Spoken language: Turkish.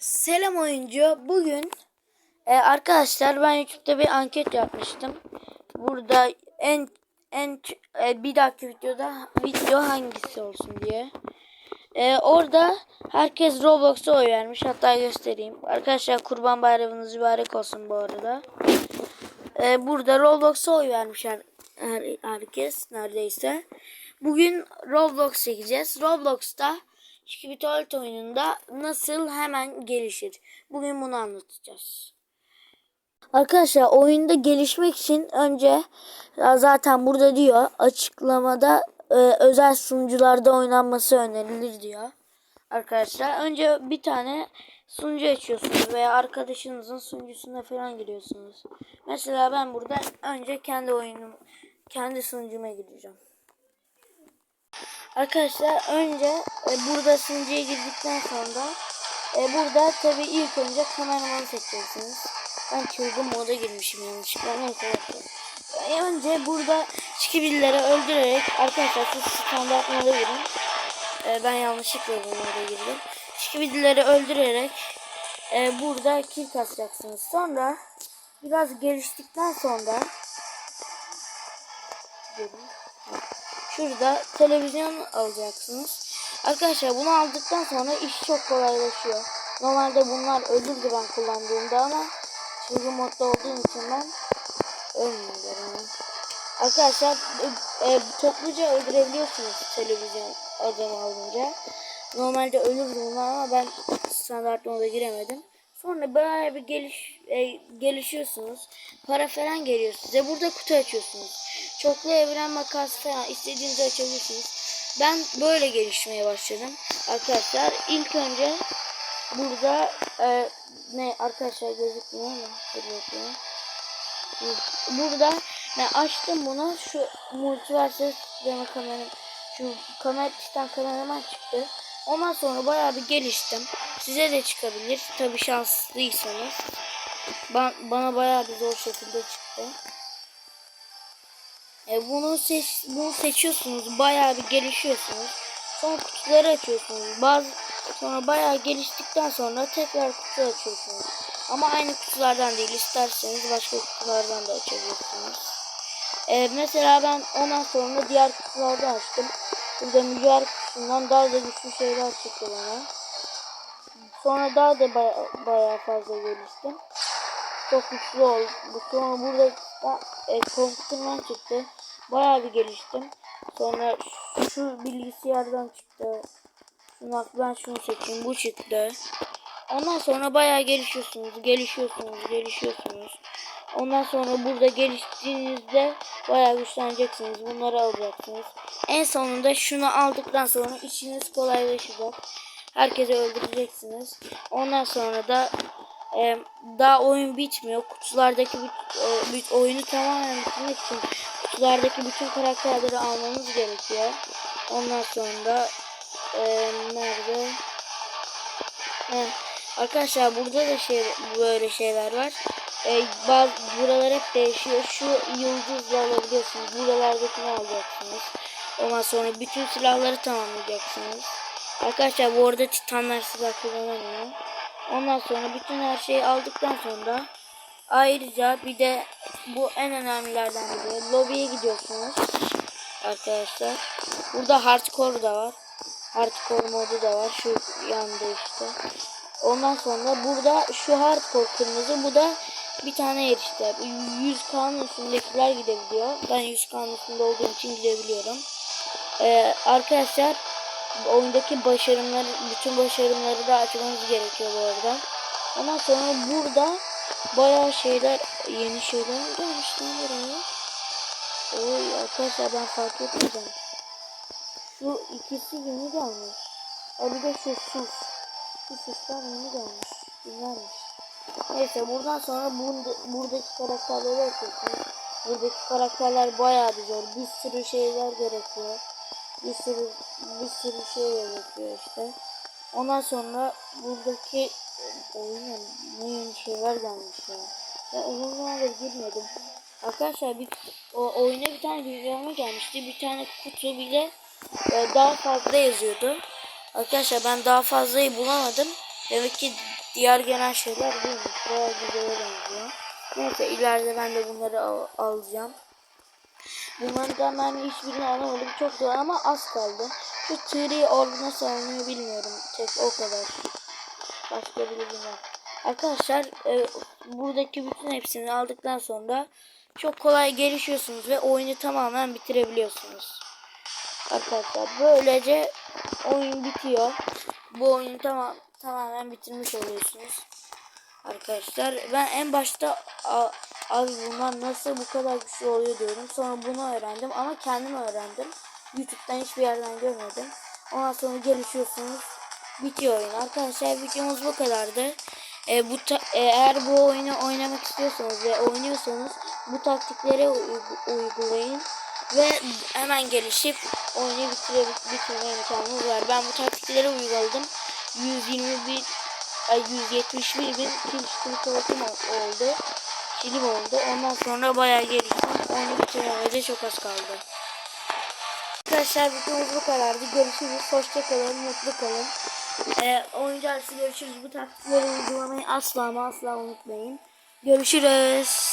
Selam oyuncu. Bugün e, arkadaşlar ben YouTube'da bir anket yapmıştım. Burada en en e, bir dahaki videoda video hangisi olsun diye. E, orada herkes Roblox'a oy vermiş. Hatta göstereyim. Arkadaşlar Kurban Bayramınız mübarek olsun bu arada. E, burada Roblox'a oy vermiş her, her- herkes neredeyse. Bugün Roblox çekeceğiz. Roblox'ta Tuvalet oyununda nasıl hemen gelişir? Bugün bunu anlatacağız. Arkadaşlar oyunda gelişmek için önce zaten burada diyor açıklamada e, özel sunucularda oynanması önerilir diyor. Arkadaşlar önce bir tane sunucu açıyorsunuz veya arkadaşınızın sunucusuna falan giriyorsunuz. Mesela ben burada önce kendi oyunum kendi sunucuma gireceğim. Arkadaşlar önce e, burada sunucuya girdikten sonra e, burada tabi ilk önce kameramanı seçeceksiniz. Ben çılgın moda girmişim yanlışlıkla. Neyse bakın. E, önce burada çikibilleri öldürerek arkadaşlar siz standart moda girin. E, ben yanlışlıkla bu moda girdim. Çikibilleri öldürerek e, burada kill kasacaksınız. Sonra biraz geliştikten sonra Gelin. Şurada televizyon alacaksınız. Arkadaşlar bunu aldıktan sonra iş çok kolaylaşıyor. Normalde bunlar ölürdü ben kullandığımda ama çılgın modda olduğum için ben ölmüyorum. Arkadaşlar e, e, topluca öldürebiliyorsunuz televizyon adamı alınca. Normalde ölürdü bunlar ama ben standart moda giremedim. Sonra böyle bir geliş, e, gelişiyorsunuz. Para falan geliyor size. Burada kutu açıyorsunuz. Çoklu evren makası falan istediğinizi açabilirsiniz. Ben böyle gelişmeye başladım. Arkadaşlar ilk önce burada e, ne arkadaşlar gözükmüyor mu? Dur. Burada ne açtım bunu şu multiverse deme kamera şu kamera kameraman çıktı. Ondan sonra bayağı bir geliştim. Size de çıkabilir. Tabi şanslıysanız. Ben, bana bayağı bir zor şekilde çıktı. E, bunu seç, bunu seçiyorsunuz. Bayağı bir gelişiyorsunuz. Sonra kutuları açıyorsunuz. Bazı sonra bayağı geliştikten sonra tekrar kutu açıyorsunuz. Ama aynı kutulardan değil. isterseniz başka kutulardan da açabilirsiniz. E, mesela ben ondan sonra diğer kutularda açtım. Burada mücadele kutusundan daha da güçlü şeyler çıktı bana. Sonra daha da baya, bayağı fazla geliştim. Çok güçlü oldu. Sonra burada da e, komputerden çıktı. Bayağı bir geliştim. Sonra şu bilgisayardan çıktı. Şunu, ben şunu seçeyim. Bu çıktı. Ondan sonra bayağı gelişiyorsunuz. Gelişiyorsunuz. Gelişiyorsunuz. Ondan sonra burada geliştiğinizde bayağı güçleneceksiniz. Bunları alacaksınız. En sonunda şunu aldıktan sonra işiniz kolaylaşacak. Herkese öldüreceksiniz. Ondan sonra da e, daha oyun bitmiyor. Kutulardaki e, oyunu tamamen bitirmek için kutulardaki bütün karakterleri almanız gerekiyor. Ondan sonra da e, nerede? Heh. Arkadaşlar burada da şey böyle şeyler var. E, bazı buralar hep değişiyor. Şu yıldızla alabiliyorsunuz. Buralardakini alacaksınız. Ondan sonra bütün silahları tamamlayacaksınız. Arkadaşlar bu arada titanlar silah kullanamıyor. Ondan sonra bütün her şeyi aldıktan sonra ayrıca bir de bu en önemlilerden biri. Lobiye gidiyorsunuz. Arkadaşlar. Burada hardcore da var. Hardcore modu da var. Şu yanda işte. Ondan sonra burada şu hardcore kırmızı. Bu da bir tane yer işte. 100K'nın üstündekiler gidebiliyor. Ben 100K'nın üstünde olduğum için gidebiliyorum. Ee, arkadaşlar oyundaki başarımları, bütün başarımları da açmanız gerekiyor bu arada. Ondan sonra burada bayağı şeyler, yeni şeyler mi gelmiş lan? Oy arkadaşlar ben fark etmeyeceğim. Şu ikisi yeni gelmiş. Ha bir de şu sus. Şu suslar yeni gelmiş. Güzelmiş. Neyse buradan sonra bunda, buradaki karakterleri açıyorsunuz. Buradaki karakterler bayağı bir zor. Bir sürü şeyler gerekiyor. Bir sürü bir sürü şey gerekiyor işte. Ondan sonra buradaki oyuna ne yeni şeyler gelmiş ya. Ben uzun zamandır girmedim. Arkadaşlar bir o oyuna bir tane güncelleme gelmişti. Bir tane kutu bir de e, daha fazla yazıyordu. Arkadaşlar ben daha fazlayı bulamadım. Demek ki Diğer gelen şeyler buymuş. Bayağı güzele benziyor. Neyse ileride ben de bunları al- alacağım. Bunların da ben hiçbirini alamadım. Çok zor ama az kaldı. Şu Tree Orb nasıl alınıyor bilmiyorum. Tek o kadar. Başka bir bilgim. Arkadaşlar e, buradaki bütün hepsini aldıktan sonra çok kolay gelişiyorsunuz ve oyunu tamamen bitirebiliyorsunuz. Arkadaşlar böylece oyun bitiyor. Bu oyunu tamam tamamen bitirmiş oluyorsunuz. Arkadaşlar ben en başta "A- abi bunlar nasıl bu kadar güçlü oluyor diyorum. Sonra bunu öğrendim ama kendim öğrendim. YouTube'dan hiçbir yerden görmedim. Ondan sonra gelişiyorsunuz. Bitiyor oyun. Arkadaşlar videomuz bu kadardı. E, bu e, eğer bu oyunu oynamak istiyorsanız ve oynuyorsanız bu taktikleri uygu- uygulayın ve hemen gelişip oyunu bitire bitirme imkanınız var. Ben bu taktikleri uyguladım. 121 ay 171 bin kill oldu. Kilim oldu. Ondan sonra bayağı geliştim. Oyunu bitirmeme de çok az kaldı. Arkadaşlar videomuz bu kadardı. Görüşürüz. Hoşça kalın. Mutlu kalın. Ee, oyuncu arası görüşürüz. Bu taktikleri uygulamayı asla ama asla unutmayın. Görüşürüz.